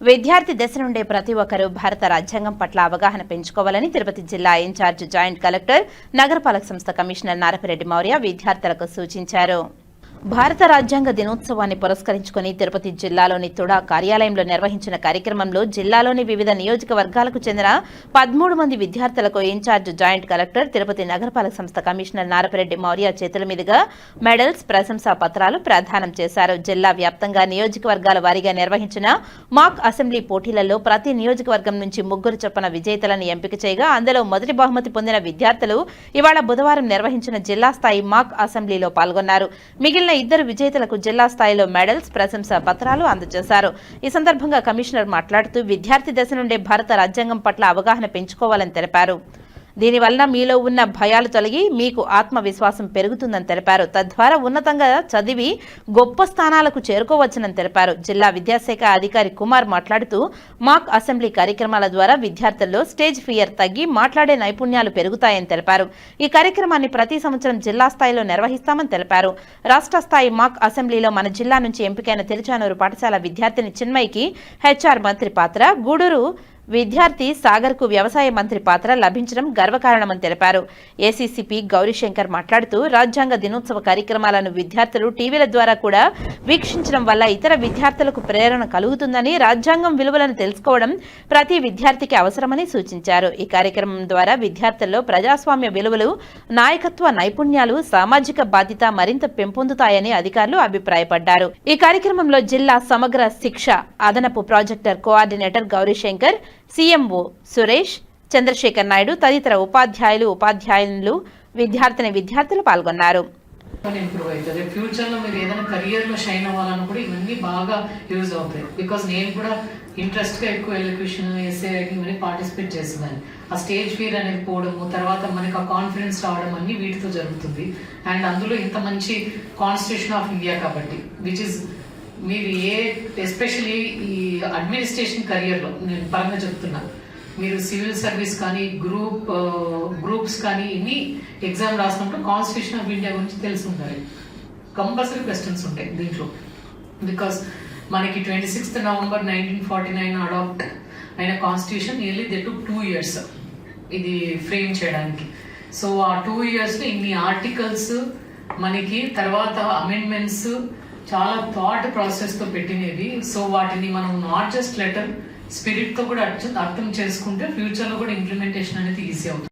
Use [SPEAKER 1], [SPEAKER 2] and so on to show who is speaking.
[SPEAKER 1] విద్యార్థి దశ నుండే ప్రతి ఒక్కరూ భారత రాజ్యాంగం పట్ల అవగాహన పెంచుకోవాలని తిరుపతి జిల్లా ఇన్ఛార్జ్ జాయింట్ కలెక్టర్ నగరపాలక సంస్థ కమిషనర్ నారపరెడ్డి మౌర్య విద్యార్థులకు సూచించారు. భారత రాజ్యాంగ దినోత్సవాన్ని పురస్కరించుకుని తిరుపతి జిల్లాలోని తుడా కార్యాలయంలో నిర్వహించిన కార్యక్రమంలో జిల్లాలోని వివిధ నియోజకవర్గాలకు చెందిన పదమూడు మంది విద్యార్థులకు ఇన్ఛార్జ్ జాయింట్ కలెక్టర్ తిరుపతి నగరపాలక సంస్థ కమిషనర్ నారపరెడ్డి మౌర్య చేతుల మీదుగా మెడల్స్ ప్రశంసా పత్రాలు ప్రదానం చేశారు. జిల్లా వ్యాప్తంగా నియోజకవర్గాల వారీగా నిర్వహించిన మాక్ అసెంబ్లీ పోటీలలో ప్రతి నియోజకవర్గం నుంచి ముగ్గురు చొప్పున విజేతలను ఎంపిక చేయగా అందులో మొదటి బహుమతి పొందిన విద్యార్థులు ఇవాళ బుధవారం నిర్వహించిన జిల్లా స్థాయి మాక్ అసెంబ్లీలో పాల్గొన్నారు. మిగిలిన ఇద్దరు విజేతలకు జిల్లా స్థాయిలో మెడల్స్ ప్రశంసా పత్రాలు అందజేశారు. ఈ సందర్భంగా కమిషనర్ మాట్లాడుతూ విద్యార్థి దశ నుండే భారత రాజ్యాంగం పట్ల అవగాహన పెంచుకోవాలని తెలిపారు. దీనివలన మీలో ఉన్న భయాలు తొలగి మీకు ఆత్మవిశ్వాసం పెరుగుతుందని తెలిపారు. తద్వారా ఉన్నతంగా చదివి గొప్ప స్థానాలకు చేరుకోవచ్చునని తెలిపారు. జిల్లా విద్యాశాఖ అధికారి కుమార్ మాట్లాడుతూ మాక్ అసెంబ్లీ కార్యక్రమాల ద్వారా విద్యార్థుల్లో స్టేజ్ ఫియర్ తగ్గి మాట్లాడే నైపుణ్యాలు పెరుగుతాయని తెలిపారు. ఈ కార్యక్రమాన్ని ప్రతి సంవత్సరం జిల్లా స్థాయిలో నిర్వహిస్తామని తెలిపారు. రాష్ట్ర స్థాయి మాక్ అసెంబ్లీలో మన జిల్లా నుంచి ఎంపికైన తిరుచానూరు పాఠశాల విద్యార్థిని చిన్మయికి హెచ్ఆర్ మంత్రి పాత్ర గూడూరు విద్యార్థి సాగర్కు వ్యవసాయ మంత్రి పాత్ర లభించడం గర్వకారణమని తెలిపారు. ఏసీసీపీ గౌరీశంకర్ మాట్లాడుతూ రాజ్యాంగ దినోత్సవ కార్యక్రమాలను విద్యార్థులు టీవీల ద్వారా కూడా వీక్షించడం వల్ల ఇతర విద్యార్థులకు ప్రేరణ కలుగుతుందని రాజ్యాంగం విలువలను తెలుసుకోవడం ప్రతి విద్యార్థికి అవసరమని సూచించారు. ఈ కార్యక్రమం ద్వారా విద్యార్థుల్లో ప్రజాస్వామ్య విలువలు నాయకత్వ నైపుణ్యాలు సామాజిక బాధ్యత మరింత పెంపొందుతాయని అధికారులు అభిప్రాయపడ్డారు. ఈ కార్యక్రమంలో జిల్లా సమగ్ర శిక్ష అదనపు projector coordinator Gourishankar CMO Suresh Chandrasekhar Naidu తదితర ఉపాధ్యాయులు ఉపాధ్యాయులు విద్యార్థిని విద్యార్థులు పాల్గొన్నారు.
[SPEAKER 2] ఇంప్రూవ్ అవుతుంది మీరు ఏదైనా షైన్ అవ్వాలని కూడా ఇవన్నీ బాగా యూజ్ అవుతాయి. బికాస్ నేను కూడా ఇంట్రెస్ట్గా ఎక్కువ ఎలక్యూషన్ ఎస్ఏ పార్టిసిపేట్ చేసేదాన్ని ఆ స్టేజ్ ఫీర్ అనేది పోవడము తర్వాత మనకి ఆ కాన్ఫిడెన్స్ రావడం అన్ని వీటితో జరుగుతుంది. అండ్ అందులో ఇంత మంచి కాన్స్టిట్యూషన్ ఆఫ్ ఇండియా కాబట్టి విచ్ ఇస్ మీరు ఏ ఎస్పెషలీ ఈ అడ్మినిస్ట్రేషన్ కెరియర్లో నేను పరంగా చెప్తున్నాను మీరు సివిల్ సర్వీస్ కానీ గ్రూప్ గ్రూప్స్ కానీ ఇన్ని ఎగ్జామ్ రాసినప్పుడు కాన్స్టిట్యూషన్ ఆఫ్ ఇండియా గురించి తెలిసి ఉండాలి కంపల్సరీ క్వశ్చన్స్ ఉంటాయి దీంట్లో. బికాస్ మనకి twenty sixth November nineteen forty nine adopt అయిన constitution nearly they to two years ఇది ఫ్రేమ్ చేయడానికి. సో ఆ టూ ఇయర్స్లో ఇన్ని ఆర్టికల్స్ మనకి తర్వాత అమెండ్మెంట్స్ చాలా థాట్ ప్రాసెస్తో పెట్టినవి. సో వాటిని మనం నాట్ జస్ట్ లెటర్ స్పిరిట్తో కూడా అర్థం అర్థం చేసుకుంటే ఫ్యూచర్లో కూడా ఇంప్లిమెంటేషన్ అనేది ఈజీ అవుతుంది.